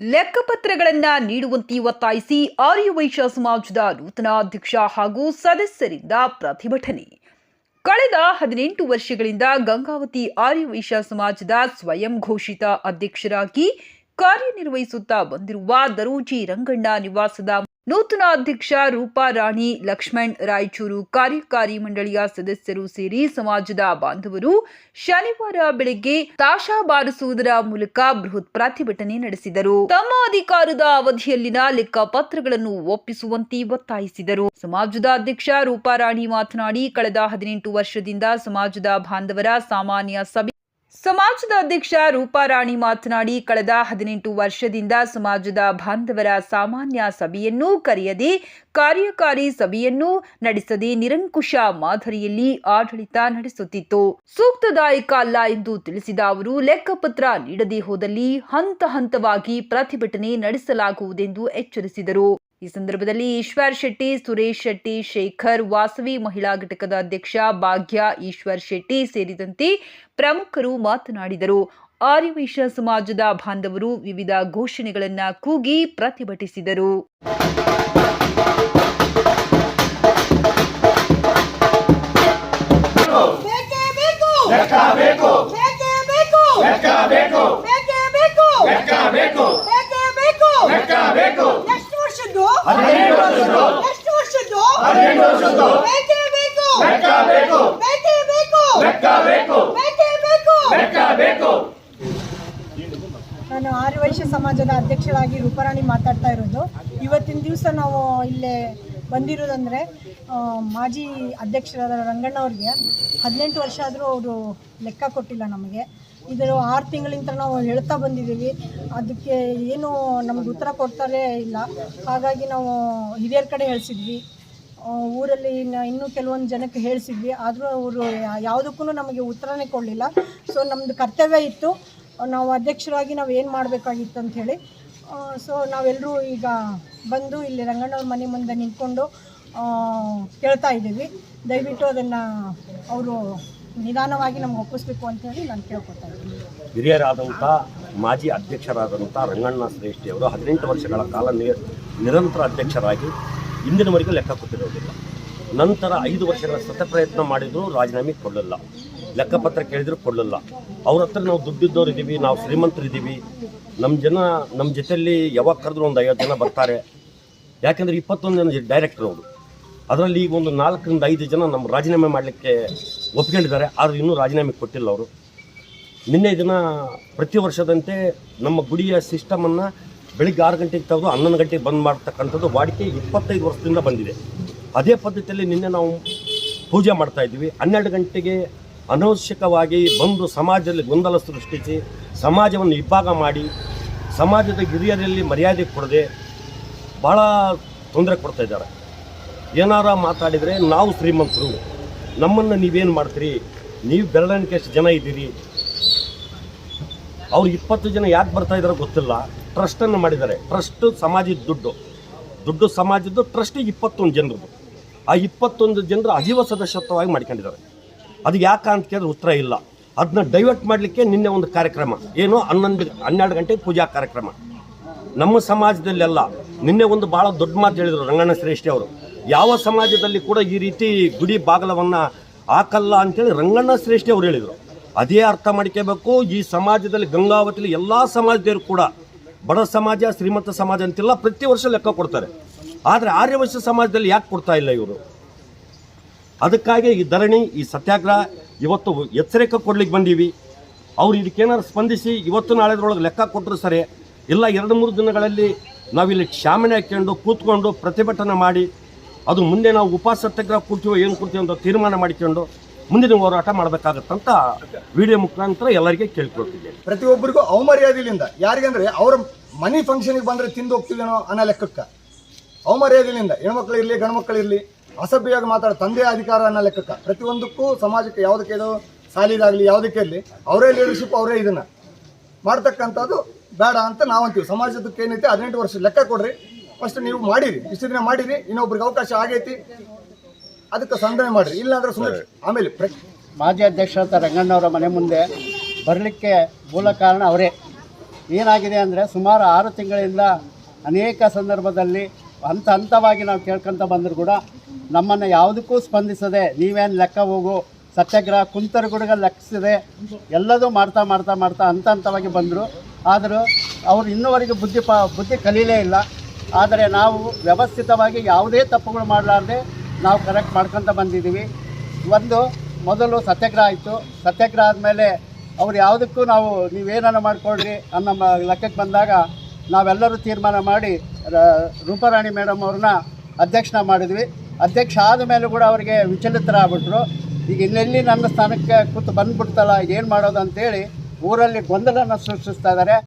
ಲೆಕ್ಕಪತ್ರಗಳನ್ನ ನೀಡುವಂತೆ ಒತ್ತಾಯಿಸಿ ಆರ್ಯವೈಶ್ಯ ಸಮಾಜದ ನೂತನ ಅಧ್ಯಕ್ಷ ಹಾಗೂ ಸದಸ್ಯರಿಂದ ಪ್ರತಿಭಟನೆ. ಕಳೆದ ಹದಿನೆಂಟು ವರ್ಷಗಳಿಂದ ಗಂಗಾವತಿ ಆರ್ಯವೈಶ್ಯ ಸಮಾಜದ ಸ್ವಯಂ ಘೋಷಿತ ಅಧ್ಯಕ್ಷರಾಗಿ ಕಾರ್ಯನಿರ್ವಹಿಸುತ್ತಾ ಬಂದಿರುವ ದರೋಜಿ ರಂಗಣ್ಣ ನಿವಾಸದ ನೂತನ ಅಧ್ಯಕ್ಷ ರೂಪಾ ರಾಣಿ, ಲಕ್ಷ್ಮಣ್ ರಾಯಚೂರು ಕಾರ್ಯಕಾರಿ ಮಂಡಳಿಯ ಸದಸ್ಯರು ಸೇರಿ ಸಮಾಜದ ಬಾಂಧವರು ಶನಿವಾರ ಬೆಳಗ್ಗೆ ತಾಶಾ ಬಾರಿಸುವುದರ ಮೂಲಕ ಬೃಹತ್ ಪ್ರತಿಭಟನೆ ನಡೆಸಿದರು. ತಮ್ಮ ಅಧಿಕಾರದ ಅವಧಿಯಲ್ಲಿನ ಲೆಕ್ಕಪತ್ರಗಳನ್ನು ಒಪ್ಪಿಸುವಂತೆ ಒತ್ತಾಯಿಸಿದರು. ಸಮಾಜದ ಅಧ್ಯಕ್ಷ ರೂಪಾರಾಣಿ ಮಾತನಾಡಿ, ಕಳೆದ ಹದಿನೆಂಟು ವರ್ಷದಿಂದ ಸಮಾಜದ ಬಾಂಧವರ ಸಾಮಾನ್ಯ ಸಭೆ ಸಮಾಜದ ಅಧ್ಯಕ್ಷ ರೂಪಾರಾಣಿ ಮಾತನಾಡಿ, ಕಳೆದ ಹದಿನೆಂಟು ವರ್ಷದಿಂದ ಸಮಾಜದ ಬಾಂಧವರ ಸಾಮಾನ್ಯ ಸಭೆಯನ್ನೂ ಕರೆಯದೆ, ಕಾರ್ಯಕಾರಿ ಸಭೆಯನ್ನೂ ನಡೆಸದೆ ನಿರಂಕುಶ ಮಾದರಿಯಲ್ಲಿ ಆಡಳಿತ ನಡೆಸುತ್ತಿತ್ತು. ಸೂಕ್ತದಾಯಕ ಅಲ್ಲ ಎಂದು ತಿಳಿಸಿದ ಅವರು, ಲೆಕ್ಕಪತ್ರ ನೀಡದೆ ಹೋದಲ್ಲಿ ಹಂತ ಹಂತವಾಗಿ ಪ್ರತಿಭಟನೆ ನಡೆಸಲಾಗುವುದೆಂದು ಎಚ್ಚರಿಸಿದರು. ಈ ಸಂದರ್ಭದಲ್ಲಿ ಈಶ್ವರ್ ಶೆಟ್ಟಿ ಸುರೇಶ್ ಶೆಟ್ಟಿ ಶೇಖರ್ ವಾಸವಿ ಮಹಿಳಾ ಘಟಕದ ಅಧ್ಯಕ್ಷ ಭಾಗ್ಯ ಈಶ್ವರ್ ಶೆಟ್ಟಿ ಸೇರಿದಂತೆ ಪ್ರಮುಖರು ಮಾತನಾಡಿದರು ಆರ್ಯವೈಶ್ಯ ಸಮಾಜದ ಬಾಂಧವರು ವಿವಿಧ ಘೋಷಣೆಗಳನ್ನು ಕೂಗಿ ಪ್ರತಿಭಟಿಸಿದರು ಬೇಕೇ ಬೇಕು ಲೆಕ್ಕ ಬೇಕು ಬೇಕೇ ಬೇಕು ಲೆಕ್ಕ ಬೇಕು ಬೇಕೇ ಬೇಕು ಲೆಕ್ಕ ಬೇಕು ಬೇಕೇ ಬೇಕು ಲೆಕ್ಕ ಬೇಕು ಎಷ್ಟು ವರ್ಷದ್ದು ಹದಿನೆಂಟು ವರ್ಷದ್ದು ಎಷ್ಟು ವರ್ಷದ್ದು ಹದಿನೆಂಟು ವರ್ಷದ್ದು ಬೇಕೇ ಬೇಕು ಲೆಕ್ಕ ಬೇಕು ಬೇಕೇ ಬೇಕು ಬೇಕು ನಾನು ಆರ್ಯವೈಶ್ಯ ಸಮಾಜದ ಅಧ್ಯಕ್ಷರಾಗಿ ರೂಪರಾಣಿ ಮಾತಾಡ್ತಾ ಇರೋದು. ಇವತ್ತಿನ ದಿವಸ ನಾವು ಇಲ್ಲೇ ಬಂದಿರೋದಂದರೆ ಮಾಜಿ ಅಧ್ಯಕ್ಷರಾದ ರಂಗಣ್ಣವ್ರಿಗೆ ಹದಿನೆಂಟು ವರ್ಷ ಆದರೂ ಅವರು ಲೆಕ್ಕ ಕೊಟ್ಟಿಲ್ಲ ನಮಗೆ. ಇದರ ಆರು ತಿಂಗಳಿಂದ ನಾವು ಹೇಳ್ತಾ ಬಂದಿದ್ದೀವಿ. ಅದಕ್ಕೆ ಏನು ನಮ್ಗೆ ಉತ್ತರ ಕೊಡ್ತಾರೆ ಇಲ್ಲ. ಹಾಗಾಗಿ ನಾವು ಹಿರಿಯರ ಕಡೆ ಹೇಳಿಸಿದ್ವಿ. ಊರಲ್ಲಿ ಇನ್ನು ಇನ್ನೂ ಕೆಲವೊಂದು ಜನಕ್ಕೆ ಹೇಳಿಸಿದ್ವಿ. ಆದರೂ ಅವರು ಯಾವುದಕ್ಕೂ ನಮಗೆ ಉತ್ತರನೇ ಕೊಡಲಿಲ್ಲ. ಸೊ ನಮ್ಮದು ಕರ್ತವ್ಯ ಇತ್ತು. ನಾವು ಅಧ್ಯಕ್ಷರಾಗಿ ನಾವು ಏನು ಮಾಡಬೇಕಾಗಿತ್ತು ಅಂಥೇಳಿ ಸೊ ನಾವೆಲ್ಲರೂ ಈಗ ಬಂದು ಇಲ್ಲಿ ರಂಗಣ್ಣವ್ರ ಮನೆ ಮುಂದೆ ನಿಂತ್ಕೊಂಡು ಕೇಳ್ತಾ ಇದ್ದೀವಿ. ದಯವಿಟ್ಟು ಅದನ್ನು ಅವರು ನಿಧಾನವಾಗಿ ನಮ್ಗೆ ಒಪ್ಪಿಸ್ಬೇಕು ಅಂತೇಳಿ ನಾನು ಕೇಳ್ಕೊತಾ ಇದ್ದೀನಿ. ಹಿರಿಯರಾದಂಥ ಮಾಜಿ ಅಧ್ಯಕ್ಷರಾದಂಥ ರಂಗಣ್ಣ ಶ್ರೇಷ್ಠಿಯವರು ಹದಿನೆಂಟು ವರ್ಷಗಳ ಕಾಲ ನಿರಂತರ ಅಧ್ಯಕ್ಷರಾಗಿ ಇಂದಿನವರೆಗೂ ಲೆಕ್ಕ ಕೊಟ್ಟಿರೋದಿಲ್ಲ. ನಂತರ ಐದು ವರ್ಷಗಳ ಸತ ಪ್ರಯತ್ನ ಮಾಡಿದರೂ ರಾಜೀನಾಮೆ ಕೊಡಲಿಲ್ಲ. ಲೆಕ್ಕಪತ್ರ ಕೇಳಿದ್ರು ಕೊಡಲಿಲ್ಲ. ಅವ್ರ ಹತ್ರ ನಾವು ದುಡ್ಡಿದ್ದವ್ರು ಇದ್ದೀವಿ ನಾವು ಶ್ರೀಮಂತರಿದ್ದೀವಿ. ನಮ್ಮ ಜನ ನಮ್ಮ ಜೊತೆಯಲ್ಲಿ ಯಾವಾಗ ಕರೆದ್ರು ಒಂದು ಐವತ್ತು ಜನ ಬರ್ತಾರೆ. ಯಾಕೆಂದರೆ ಇಪ್ಪತ್ತೊಂದು ಜನ ಡೈರೆಕ್ಟರ್ ಅವರು. ಅದರಲ್ಲಿ ಈಗ ಒಂದು ನಾಲ್ಕರಿಂದ ಐದು ಜನ ನಮ್ಮ ರಾಜೀನಾಮೆ ಮಾಡಲಿಕ್ಕೆ ಒಪ್ಕೊಂಡಿದ್ದಾರೆ. ಆದರೆ ಇನ್ನೂ ರಾಜೀನಾಮೆ ಕೊಟ್ಟಿಲ್ಲ ಅವರು. ನಿನ್ನೆ ದಿನ ಪ್ರತಿ ವರ್ಷದಂತೆ ನಮ್ಮ ಗುಡಿಯ ಸಿಸ್ಟಮನ್ನು ಬೆಳಿಗ್ಗೆ ಆರು ಗಂಟೆಗೆ ತೆಗೆದು ಹನ್ನೊಂದು ಗಂಟೆಗೆ ಬಂದ್ ಮಾಡ್ತಕ್ಕಂಥದ್ದು ವಾಡಿಕೆ ಇಪ್ಪತ್ತೈದು ವರ್ಷದಿಂದ ಬಂದಿದೆ. ಅದೇ ಪದ್ಧತಿಯಲ್ಲಿ ನಿನ್ನೆ ನಾವು ಪೂಜೆ ಮಾಡ್ತಾ ಇದ್ದೀವಿ. ಹನ್ನೆರಡು ಗಂಟೆಗೆ ಅನವಶ್ಯಕವಾಗಿ ಬಂದು ಸಮಾಜದಲ್ಲಿ ಗೊಂದಲ ಸೃಷ್ಟಿಸಿ, ಸಮಾಜವನ್ನು ಇಬ್ಬಾಗ ಮಾಡಿ, ಸಮಾಜದ ಹಿರಿಯರಲ್ಲಿ ಮರ್ಯಾದೆ ಕೊಡದೆ ಭಾಳ ತೊಂದರೆ ಕೊಡ್ತಾ ಇದ್ದಾರೆ. ಏನಾರ ಮಾತಾಡಿದರೆ ನಾವು ಶ್ರೀಮಂತರು, ನಮ್ಮನ್ನು ನೀವೇನು ಮಾಡ್ತೀರಿ? ನೀವು ಬೆರಳಿಕೆ ಎಷ್ಟು ಜನ ಇದ್ದೀರಿ. ಅವ್ರು ಇಪ್ಪತ್ತು ಜನ ಯಾಕೆ ಬರ್ತಾ ಇದ್ದಾರೋ ಗೊತ್ತಿಲ್ಲ. ಟ್ರಸ್ಟನ್ನು ಮಾಡಿದ್ದಾರೆ. ಟ್ರಸ್ಟ್ ಸಮಾಜದ ದುಡ್ಡು. ದುಡ್ಡು ಸಮಾಜದ್ದು ಟ್ರಸ್ಟ್ ಇಪ್ಪತ್ತೊಂದು ಜನರದು ಆ ಇಪ್ಪತ್ತೊಂದು ಜನರು ಅಜೀವ ಸದಸ್ಯತ್ವವಾಗಿ ಮಾಡ್ಕೊಂಡಿದ್ದಾರೆ. ಅದು ಯಾಕೆ ಅಂತ ಕೇಳಿದ್ರೆ ಉತ್ತರ ಇಲ್ಲ. ಅದನ್ನ ಡೈವರ್ಟ್ ಮಾಡಲಿಕ್ಕೆ ನಿನ್ನೆ ಒಂದು ಕಾರ್ಯಕ್ರಮ. ಏನು ಹನ್ನೊಂದು, ಹನ್ನೆರಡು ಗಂಟೆಗೆ ಪೂಜಾ ಕಾರ್ಯಕ್ರಮ. ನಮ್ಮ ಸಮಾಜದಲ್ಲೆಲ್ಲ ನಿನ್ನೆ ಒಂದು ಭಾಳ ದೊಡ್ಡ ಮಾತು ಹೇಳಿದರು ರಂಗಣ್ಣ ಶ್ರೇಷ್ಠಿ ಅವರು. ಯಾವ ಸಮಾಜದಲ್ಲಿ ಕೂಡ ಈ ರೀತಿ ಗುಡಿ ಬಾಗಲವನ್ನು ಹಾಕಲ್ಲ ಅಂತೇಳಿ ರಂಗಣ್ಣ ಶ್ರೇಷ್ಠಿ ಅವರು ಹೇಳಿದರು. ಅದೇ ಅರ್ಥ ಮಾಡ್ಕೋಬೇಕು, ಈ ಸಮಾಜದಲ್ಲಿ ಗಂಗಾವತಿಲಿ ಎಲ್ಲ ಸಮಾಜದವರು ಕೂಡ ಬಡ ಸಮಾಜ ಶ್ರೀಮಂತ ಸಮಾಜ ಅಂತಿಲ್ಲ ಪ್ರತಿ ವರ್ಷ ಲೆಕ್ಕ ಕೊಡ್ತಾರೆ. ಆದರೆ ಆರ್ಯವಶ್ಯ ಸಮಾಜದಲ್ಲಿ ಯಾಕೆ ಕೊಡ್ತಾ ಇಲ್ಲ ಇವರು? ಅದಕ್ಕಾಗಿ ಈ ಧರಣಿ ಈ ಸತ್ಯಾಗ್ರಹ ಇವತ್ತು ಎಚ್ಚರಿಕೆ ಕೊಡ್ಲಿಕ್ಕೆ ಬಂದೀವಿ. ಅವ್ರು ಇದಕ್ಕೇನಾದ್ರು ಸ್ಪಂದಿಸಿ ಇವತ್ತು ನಾಳೆದ್ರೊಳಗೆ ಲೆಕ್ಕ ಕೊಟ್ಟರು ಸರಿ. ಇಲ್ಲ ಎರಡು ಮೂರು ದಿನಗಳಲ್ಲಿ ನಾವಿಲ್ಲಿ ಕ್ಷಾಮಣೆ ಹಾಕ್ಕೊಂಡು ಕೂತ್ಕೊಂಡು ಪ್ರತಿಭಟನೆ ಮಾಡಿ ಅದು ಮುಂದೆ ನಾವು ಉಪವಾಸ ಸತ್ಯಾಗ್ರಹ ಕೂರ್ತೀವೋ ಏನು ಕೊಡ್ತೀವಿ ಅಂತ ತೀರ್ಮಾನ ಮಾಡಿಕೊಂಡು ಮುಂದಿನ ಹೋರಾಟ ಮಾಡಬೇಕಾಗತ್ತಂತ ವಿಡಿಯೋ ಮುಖಾಂತರ ಎಲ್ಲರಿಗೆ ಕೇಳ್ಕೊಳ್ತಿದ್ದೇನೆ. ಪ್ರತಿಯೊಬ್ಬರಿಗೂ ಅವಮರ್ಯಾದೆಯಿಂದ ಯಾರಿಗಂದ್ರೆ ಅವ್ರ ಮನಿ ಫಂಕ್ಷನಿಗೆ ಬಂದ್ರೆ ತಿಂದು ಹೋಗ್ತೀವೇನೋ ಅನ್ನೋ ಲೆಕ್ಕಕ್ಕೆ. ಅವಮರ್ಯಾದೆಯಿಂದ ಹೆಣ್ಮಕ್ಳು ಇರಲಿ ಗಂಡ್ಮಕ್ಳು ಇರಲಿ ಅಸಭ್ಯವಾಗಿ ಮಾತಾಡೋ ತಂದೆಯ ಅಧಿಕಾರ ಅನ್ನೋ ಲೆಕ್ಕಕ್ಕೆ. ಪ್ರತಿಯೊಂದಕ್ಕೂ ಸಮಾಜಕ್ಕೆ ಯಾವುದಕ್ಕೆ ಇದು ಸಾಲಿದಾಗಲಿ ಯಾವುದಕ್ಕೆ ಇರಲಿ ಅವರೇ ಲೀಡರ್ಶಿಪ್ ಅವರೇ ಇದನ್ನ. ಮಾಡ್ತಕ್ಕಂಥದ್ದು ಬೇಡ ಅಂತ ನಾವಂತೀವಿ. ಸಮಾಜದಕ್ಕೆ ಏನೈತೆ ಹದಿನೆಂಟು ವರ್ಷ ಲೆಕ್ಕ ಕೊಡ್ರಿ. ಫಸ್ಟ್ ನೀವು ಮಾಡಿರಿ. ಇಷ್ಟು ದಿನ ಮಾಡಿರಿ ಇನ್ನೊಬ್ರಿಗೆ ಅವಕಾಶ ಆಗೈತಿ. ಅದಕ್ಕೆ ಸಂಧಾನ ಮಾಡಿರಿ. ಇಲ್ಲಾಂದ್ರೆ ಸುಮ್ಮನೆ ಆಮೇಲೆ ಮಾಜಿ ಅಧ್ಯಕ್ಷರಾದ ರಂಗಣ್ಣವರ ಮನೆ ಮುಂದೆ ಬರಲಿಕ್ಕೆ ಮೂಲ ಕಾರಣ ಅವರೇ. ಏನಾಗಿದೆ ಅಂದರೆ ಸುಮಾರು ಆರು ತಿಂಗಳಿಂದ ಅನೇಕ ಸಂದರ್ಭದಲ್ಲಿ ಹಂತ ಹಂತವಾಗಿ ನಾವು ಕೇಳ್ಕೊಂತ ಬಂದರೂ ಕೂಡ ನಮ್ಮನ್ನು ಯಾವುದಕ್ಕೂ ಸ್ಪಂದಿಸದೆ ನೀವೇನು ಲೆಕ್ಕ ಹೋಗು, ಸತ್ಯಾಗ್ರಹ ಕುಂತರಗುಡುಗ ಲೆಕ್ಕಿಸಿದೆ ಎಲ್ಲದೂ ಮಾಡ್ತಾ ಮಾಡ್ತಾ ಮಾಡ್ತಾ ಹಂತ ಹಂತವಾಗಿ ಬಂದರು. ಆದರೂ ಅವರು ಇನ್ನೂವರೆಗೆ ಬುದ್ಧಿ ಪ, ಬುದ್ಧಿ ಕಲೀಲೇ ಇಲ್ಲ. ಆದರೆ ನಾವು ವ್ಯವಸ್ಥಿತವಾಗಿ ಯಾವುದೇ ತಪ್ಪುಗಳು ಮಾಡಲಾರ್ದೆ ನಾವು ಕರೆಕ್ಟ್ ಮಾಡ್ಕೊತ ಬಂದಿದ್ದೀವಿ. ಒಂದು, ಮೊದಲು ಸತ್ಯಾಗ್ರಹ ಆಯಿತು ಸತ್ಯಾಗ್ರಹ ಆದಮೇಲೆ ಅವ್ರು ಯಾವುದಕ್ಕೂ ನಾವು ನೀವೇನನ್ನು ಮಾಡಿಕೊಡ್ರಿ ಅನ್ನೋ ಲೆಕ್ಕಕ್ಕೆ ಬಂದಾಗ ನಾವೆಲ್ಲರೂ ತೀರ್ಮಾನ ಮಾಡಿ ರೂಪಾರಾಣಿ ಮೇಡಮ್ ಅವ್ರನ್ನ ಅಧ್ಯಕ್ಷನ ಮಾಡಿದ್ವಿ. ಅಧ್ಯಕ್ಷ ಆದ ಮೇಲೂ ಕೂಡ ಅವರಿಗೆ ವಿಚಲಿತರಾಗ್ಬಿಟ್ರು. ಈಗ ಇನ್ನೆಲ್ಲಿ ನನ್ನ ಸ್ಥಾನಕ್ಕೆ ಕೂತು ಬಂದ್ಬಿಡ್ತಲ್ಲ ಏನು ಮಾಡೋದು ಅಂತೇಳಿ ಊರಲ್ಲಿ ಗೊಂದಲನ ಸೃಷ್ಟಿಸ್ತಾ ಇದ್ದಾರೆ.